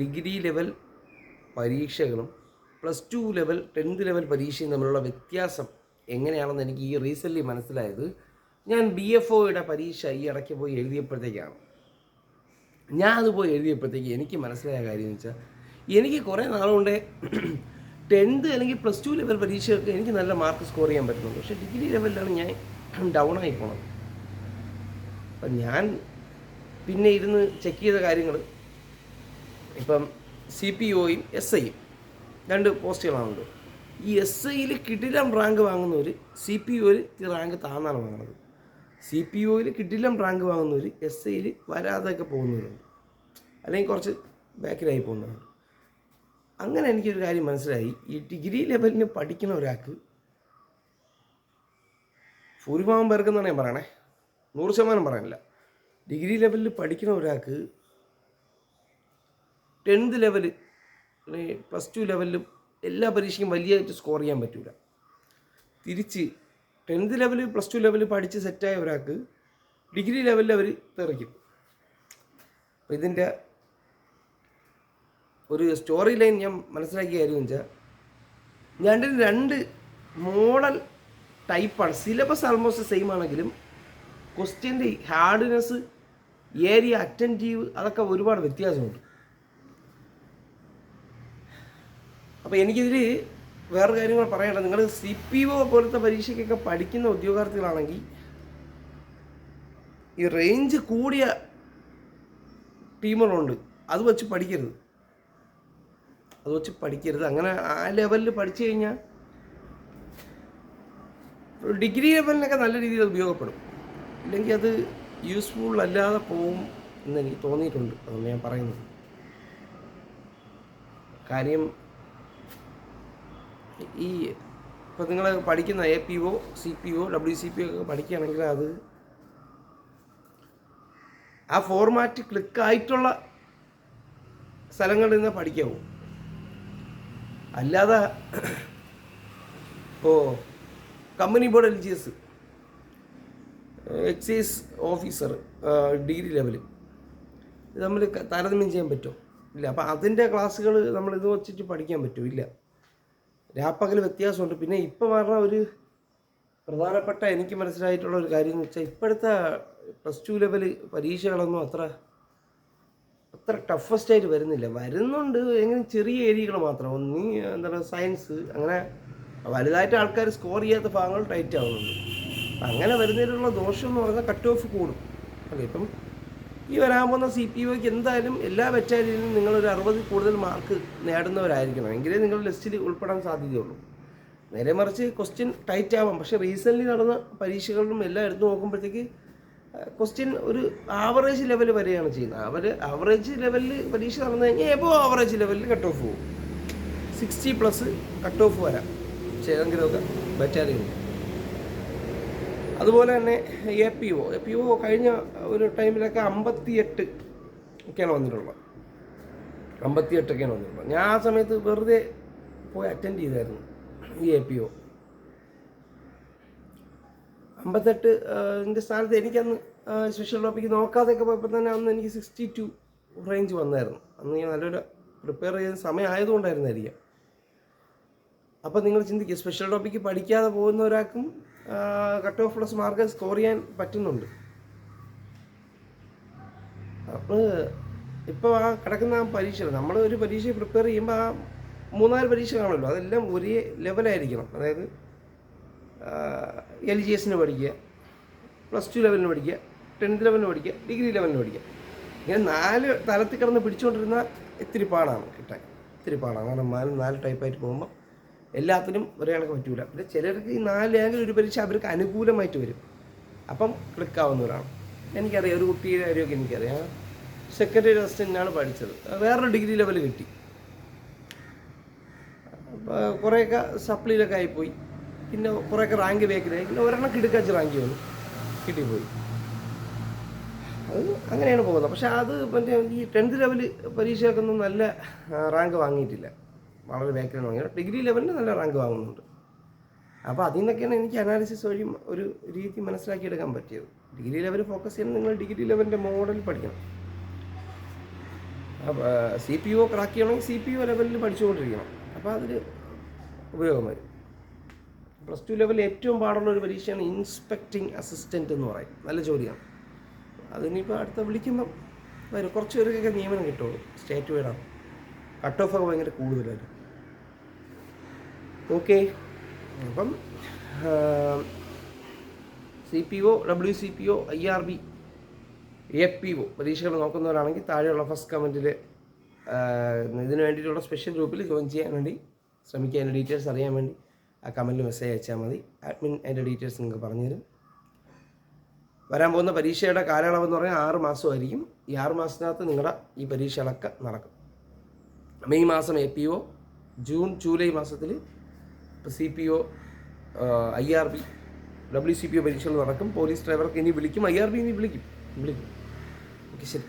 Degree level പരീക്ഷകളും plus two level tenth level പരീക്ഷയും തമ്മിലുള്ള വ്യത്യാസം എങ്ങനെയാണെന്ന് എനിക്ക് ഈ റീസെന്റ്ലി മനസ്സിലായത്. ഞാൻ ബി എഫ് ഒയുടെ പരീക്ഷ ഈ ഇടയ്ക്ക് പോയി എഴുതിയപ്പോഴത്തേക്കാണ്. ഞാൻ അത് പോയി എഴുതിയപ്പോഴത്തേക്ക് എനിക്ക് മനസ്സിലായ കാര്യം എന്ന് വെച്ചാൽ എനിക്ക് കുറേ നാളുകൊണ്ട് ടെൻത്ത് അല്ലെങ്കിൽ പ്ലസ് ടു ലെവൽ പരീക്ഷയൊക്കെ എനിക്ക് നല്ല മാർക്ക് സ്കോർ ചെയ്യാൻ പറ്റുന്നുണ്ട്. പക്ഷേ ഡിഗ്രി ലെവലിലാണ് ഞാൻ ഡൗൺ ആയി പോണത്. അപ്പം ഞാൻ പിന്നെ ഇരുന്ന് ചെക്ക് ചെയ്ത കാര്യങ്ങൾ ഇപ്പം സി പി ഒയും എസ് ഐയും രണ്ട് പോസ്റ്റുകളാണുണ്ട് ഈ എസ് ഐയിൽ കിടിലം റാങ്ക് വാങ്ങുന്നവർ സി പി ഒയിൽ റാങ്ക് താന്നാണ് വാങ്ങുന്നത്. സി പി ഒയിൽ കിടിലം റാങ്ക് വാങ്ങുന്നവർ എസ് ഐയിൽ വരാതെയൊക്കെ പോകുന്നവരുണ്ട്. അല്ലെങ്കിൽ കുറച്ച് ബാക്കിലായി പോകുന്നവരുണ്ട്. അങ്ങനെ എനിക്കൊരു കാര്യം മനസ്സിലായി. ഈ ഡിഗ്രി ലെവലിന് പഠിക്കുന്ന ഒരാൾക്ക് ഭൂരിഭാഗം പേർക്കെന്നാണ് ഞാൻ പറയണേ. നൂറ് ശതമാനം പറയാനില്ല ഡിഗ്രി ലെവലിൽ പഠിക്കുന്ന ഒരാൾക്ക് ടെൻത്ത് ലെവൽ പ്ലസ് ടു ലെവലിലും എല്ലാ പരീക്ഷയും വലിയതായിട്ട് സ്കോർ ചെയ്യാൻ പറ്റില്ല തിരിച്ച് tenth level plus two level പഠിച്ച് സെറ്റായ ഒരാൾക്ക് ഡിഗ്രി ലെവലിൽ അവർ തെറിക്കും. അപ്പോൾ ഇതിന്റെ ഒരു സ്റ്റോറി ലൈൻ ഞാൻ മനസ്സിലാക്കിയ കാര്യം വെച്ചാൽ ഞാൻ രണ്ട് മോഡൽ ടൈപ്പാണ് സിലബസ് ആൾമോസ്റ്റ് സെയിം ആണെങ്കിലും ക്വസ്റ്റ്യന്റെ ഹാർഡ്നെസ് ഏരിയ അറ്റന്റീവ് അതൊക്കെ ഒരുപാട് വ്യത്യാസമുണ്ട്. അപ്പോൾ എനിക്കിതിൽ വേറെ കാര്യങ്ങൾ പറയണ്ട നിങ്ങൾ സി പി ഒ പോലത്തെ പരീക്ഷയ്ക്കൊക്കെ പഠിക്കുന്ന ഉദ്യോഗാർത്ഥികളാണെങ്കിൽ ഈ റേഞ്ച് കൂടിയ ടീമുകളുണ്ട്. അത് വെച്ച് പഠിക്കരുത്. അത് വെച്ച് പഠിക്കരുത്. അങ്ങനെ ആ ലെവലിൽ പഠിച്ചു കഴിഞ്ഞാൽ ഡിഗ്രി ലെവലിനൊക്കെ നല്ല രീതിയിൽ ഉപയോഗപ്പെടും. ഇല്ലെങ്കിൽ അത് യൂസ്ഫുൾ അല്ലാതെ പോവും എന്ന് എനിക്ക് തോന്നിയിട്ടുണ്ട്. അതുകൊണ്ട് ഞാൻ പറയുന്നത്. കാര്യം ഈ ഇപ്പം നിങ്ങൾ പഠിക്കുന്ന A P O C P O W C P ഒക്കെ പഠിക്കുകയാണെങ്കിൽ അത് ആ ഫോർമാറ്റ് ക്ലിക്കായിട്ടുള്ള സ്ഥലങ്ങളിൽ നിന്ന് പഠിക്കാവൂ. അല്ലാതെ ഇപ്പോൾ company board L G S excise officer degree level ഇത് നമ്മൾ താരതമ്യം ചെയ്യാൻ പറ്റുമോ? ഇല്ല. അപ്പം അതിന്റെ ക്ലാസ്സുകൾ നമ്മൾ ഇത് വെച്ചിട്ട് പഠിക്കാൻ പറ്റുമോ? ഇല്ല. രാപ്പകൽ വ്യത്യാസമുണ്ട്. പിന്നെ ഇപ്പം പറഞ്ഞ ഒരു പ്രധാനപ്പെട്ട എനിക്ക് മനസ്സിലായിട്ടുള്ള ഒരു കാര്യം എന്ന് വെച്ചാൽ ഇപ്പോഴത്തെ പ്ലസ് ടു ലെവൽ പരീക്ഷകളൊന്നും അത്ര അത്ര ടഫസ്റ്റ് ആയിട്ട് വരുന്നില്ല. വരുന്നുണ്ട്. എങ്ങനെ ചെറിയ ഏരിയകൾ മാത്രം. ഒന്ന് എന്താണ് സയൻസ് അങ്ങനെ വലുതായിട്ട് ആൾക്കാർ സ്കോർ ചെയ്യാത്ത ഭാഗങ്ങൾ ടൈറ്റ് ആവുന്നുണ്ട്. അങ്ങനെ വരുന്നതിലുള്ള ദോഷം എന്ന് പറഞ്ഞാൽ കട്ട് ഓഫ് കൂടും. അല്ലേ? ഇപ്പം ഈ വരാൻ പോകുന്ന സി പി ഒക്ക് എന്തായാലും എല്ലാ ബറ്റാലിയനിലും നിങ്ങളൊരു അറുപതിൽ കൂടുതൽ മാർക്ക് നേടുന്നവരായിരിക്കണം. എങ്കിലേ നിങ്ങൾ ലിസ്റ്റിൽ ഉൾപ്പെടാൻ സാധ്യതയുള്ളൂ. നേരെ മറിച്ച് ക്വസ്റ്റ്യൻ ടൈറ്റ് ആവാം. പക്ഷേ റീസെന്റ്ലി നടന്ന പരീക്ഷകളിലും എല്ലാം എടുത്തു നോക്കുമ്പോഴത്തേക്ക് ക്വസ്റ്റ്യൻ ഒരു ആവറേജ് ലെവൽ വരെയാണ് ചെയ്യുന്നത്. അവർ ആവറേജ് ലെവലിൽ പരീക്ഷ നടന്നു കഴിഞ്ഞാൽ എബോ ആവറേജ് ലെവലിൽ കട്ട് ഓഫ് പോകും. സിക്സ്റ്റി പ്ലസ് കട്ട് ഓഫ് വരാം. ഏതെങ്കിലുമൊക്കെ ബറ്റാലിയൻ അതുപോലെ തന്നെ A P O. A P O കഴിഞ്ഞ ഒരു ടൈമിലൊക്കെ അമ്പത്തിയെട്ട് ഒക്കെയാണ് വന്നിട്ടുള്ളത്. അമ്പത്തിയെട്ടൊക്കെയാണ് വന്നിട്ടുള്ളത്. ഞാൻ ആ സമയത്ത് വെറുതെ പോയി അറ്റൻഡ് ചെയ്തായിരുന്നു ഈ എ പി ഒ. അമ്പത്തെട്ട് എന്റെ സ്ഥാനത്ത് എനിക്കന്ന് സ്പെഷ്യൽ ടോപ്പിക്ക് നോക്കാതെയൊക്കെ പോയപ്പോൾ തന്നെ അന്ന് എനിക്ക് സിക്സ്റ്റി ടു റേഞ്ച് വന്നായിരുന്നു. അന്ന് ഞാൻ നല്ലൊരു പ്രിപ്പയർ ചെയ്യുന്ന സമയം ആയതുകൊണ്ടായിരുന്നായിരിക്കാം അപ്പോൾ നിങ്ങൾ ചിന്തിക്കുക സ്പെഷ്യൽ ടോപ്പിക്ക് പഠിക്കാതെ പോകുന്ന ഒരാൾക്കും cut off plus mark score ചെയ്യാൻ പറ്റുന്നുണ്ട്. അപ്പോൾ ഇപ്പോൾ ആ കിടക്കുന്ന ആ പരീക്ഷ നമ്മൾ ഒരു പരീക്ഷ പ്രിപ്പയർ ചെയ്യുമ്പോൾ ആ മൂന്നാൽ പരീക്ഷ കാണുമല്ലോ അതെല്ലാം ഒരേ ലെവലായിരിക്കണം അതായത് എൽ ജി എസിന് പഠിക്കുക പ്ലസ് ടു ലെവലിന് പഠിക്കുക ടെൻത്ത് ലെവലിന് പഠിക്കുക ഡിഗ്രി ലെവലിന് പഠിക്കുക. ഇങ്ങനെ നാല് തലത്തിൽ കിടന്ന് പിടിച്ചുകൊണ്ടിരുന്ന ഇത്തിരി പാടാണ് കിട്ടാൻ ഇത്തിരി പാടാണ്. കാരണം നാല് നാല് ടൈപ്പായിട്ട് പോകുമ്പോൾ എല്ലാത്തിനും ഒരേ കണക്ക് പറ്റൂല. പിന്നെ ചിലർക്ക് ഈ നാല് ആംഗിൾ ഒരു പരീക്ഷ അവർക്ക് അനുകൂലമായിട്ട് വരും. അപ്പം ക്ലിക്ക് ക്ലിക്കാവുന്നവരാണ് എനിക്കറിയാം ഒരു കുട്ടിയുടെ കാര്യമൊക്കെ എനിക്കറിയാം. സെക്കൻഡറി അസിസ്റ്റന്റാണ് പഠിച്ചത്. വേറൊരു ഡിഗ്രി ലെവൽ കിട്ടി. കുറേയൊക്കെ സപ്ലിയിലൊക്കെ ആയിപ്പോയി. പിന്നെ കുറേയൊക്കെ റാങ്ക് വേക്കിലായി പിന്നെ ഒരെണ്ണം കിടുക്കാച്ച് റാങ്ക് വന്നു. കിട്ടിപ്പോയി. അത് അങ്ങനെയാണ് പോകുന്നത്. പക്ഷേ അത് മറ്റേ ഈ ടെൻത്ത് ലെവൽ പരീക്ഷയൊക്കെ ഒന്നും നല്ല റാങ്ക് വാങ്ങിയിട്ടില്ല. വളരെ ബാക്കിലാണ് വാങ്ങിയത് ഡിഗ്രി ലെവലിന് നല്ല റാങ്ക് വാങ്ങുന്നുണ്ട്. അപ്പോൾ അതിൽ നിന്നൊക്കെയാണ് എനിക്ക് അനാലിസിസ് വഴി ഒരു രീതി മനസ്സിലാക്കിയെടുക്കാൻ പറ്റിയത്. ഡിഗ്രി ലെവൽ ഫോക്കസ് ചെയ്യുന്നത് നിങ്ങൾ ഡിഗ്രി ലെവലിന്റെ മോഡൽ പഠിക്കണം. സി പി ഒ ക്രാക്ക് ചെയ്യണമെങ്കിൽ സി പി ഒ ലെവലിൽ പഠിച്ചുകൊണ്ടിരിക്കണം. അപ്പോൾ അതിൽ ഉപയോഗം വരും. പ്ലസ് ടു ലെവലിൽ ഏറ്റവും പാടുള്ള ഒരു പരീക്ഷയാണ് ഇൻസ്പെക്ടിങ് അസിസ്റ്റന്റ് എന്ന് പറയും. നല്ല ജോലിയാണ്. അതിനിപ്പോൾ അടുത്ത വിളിക്കുമ്പം വരും. കുറച്ച് പേർക്കൊക്കെ നിയമനം കിട്ടുള്ളൂ. സ്റ്റേറ്റ് വൈഡാണ് കട്ട് ഓഫ് ഒക്കെ ഭയങ്കര കൂടുതലായിരുന്നു ഓക്കെ അപ്പം C P O W C P O I R B A P O പരീക്ഷകൾ നോക്കുന്നവരാണെങ്കിൽ താഴെയുള്ള ഫസ്റ്റ് കമന്റിൽ ഇതിനു വേണ്ടിയിട്ടുള്ള സ്പെഷ്യൽ ഗ്രൂപ്പിൽ ജോയിൻ ചെയ്യാൻ വേണ്ടി ശ്രമിക്കുക അതിന്റെ ഡീറ്റെയിൽസ് അറിയാൻ വേണ്ടി ആ കമന്റിൽ മെസ്സേജ് അയച്ചാൽ മതി. അഡ്മിൻ അതിന്റെ ഡീറ്റെയിൽസ് നിങ്ങൾക്ക് പറഞ്ഞുതരും വരാൻ പോകുന്ന പരീക്ഷയുടെ കാലയളവ് എന്ന് പറഞ്ഞാൽ ആറ് മാസമായിരിക്കും. ഈ ആറ് മാസത്തിനകത്ത് നിങ്ങളുടെ ഈ പരീക്ഷകളൊക്കെ നടക്കും. മെയ് മാസം A P O June July മാസത്തിൽ C P O I R B W C P O പരീക്ഷകൾ നടക്കും. പോലീസ് ഡ്രൈവർക്ക് ഇനി വിളിക്കും. ഐ ആർ ബി ഇനി വിളിക്കും. വിളിക്കും. ഓക്കെ ശരി.